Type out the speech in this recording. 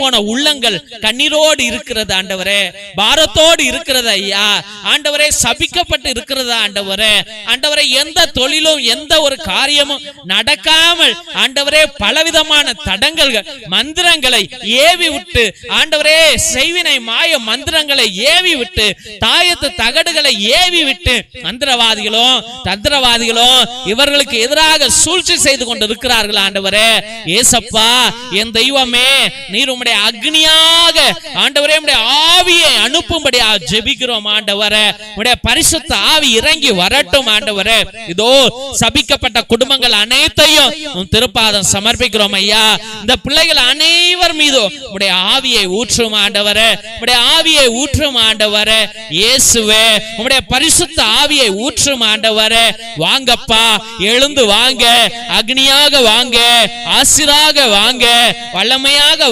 போன உள்ளங்கள் கண்ணீரோடு இருக்கிறது ஆண்டவரே. பாரத்தோடு இருக்கிறது ஐயா. ஆண்டவரே சபிக்கப்பட்டு இருக்கிறதா ஆண்டவரே. ஆண்டவரே எந்த தொழிலும் எந்த ஒரு காரியமும் நடக்காமல் ஆண்டவரே பலவிதமான தடங்கல்கள் மந்திரங்களை ஏவி விட்டு ஆண்டவரே செய்வினை மாய மந்திரங்களை ஏவி விட்டு தாயத்து தகடுகளை ஏவி விட்டு மந்திரவாதிகளும் தந்திரவாதிகளும் இவர்களுக்கு எதிராக சூழ்ச்சி செய்து கொண்டு இருக்கிறார்கள் ஆண்டவரே. ஏசப்பா என் தெய்வமே நீர் உம்முடைய அக்னியாக ஆண்டவரே உம்முடைய ஆவியை அனுப்பும்படியா ஜெபிக்கிறோம் ஆண்டவரே. உம்முடைய பரிசுத்த ஆவி இறங்கி வரட்டும் ஆண்டவரே. இதோ சபிக்கப்பட்ட குடும்பங்கள் அனைத்தையும் உன் திருப்பாதம் சமர்ப்பிக்கிறோம் ஐயா. இந்த பிள்ளைகள் அனைவர் மீதும் உம்முடைய ஆவியை ஊற்றும் ஆண்டவரே. உம்முடைய ஆவியை ஊற்றும் ஆண்டவரே. இயேசுவே உம்முடைய பரிசுத்த ஆவியை ஊற்றும் ஆண்டவரே. வாங்கப்பா எழுந்து வாங்க அக்னியாக வாங்க ஆசிராக வாங்க வல்லமையாக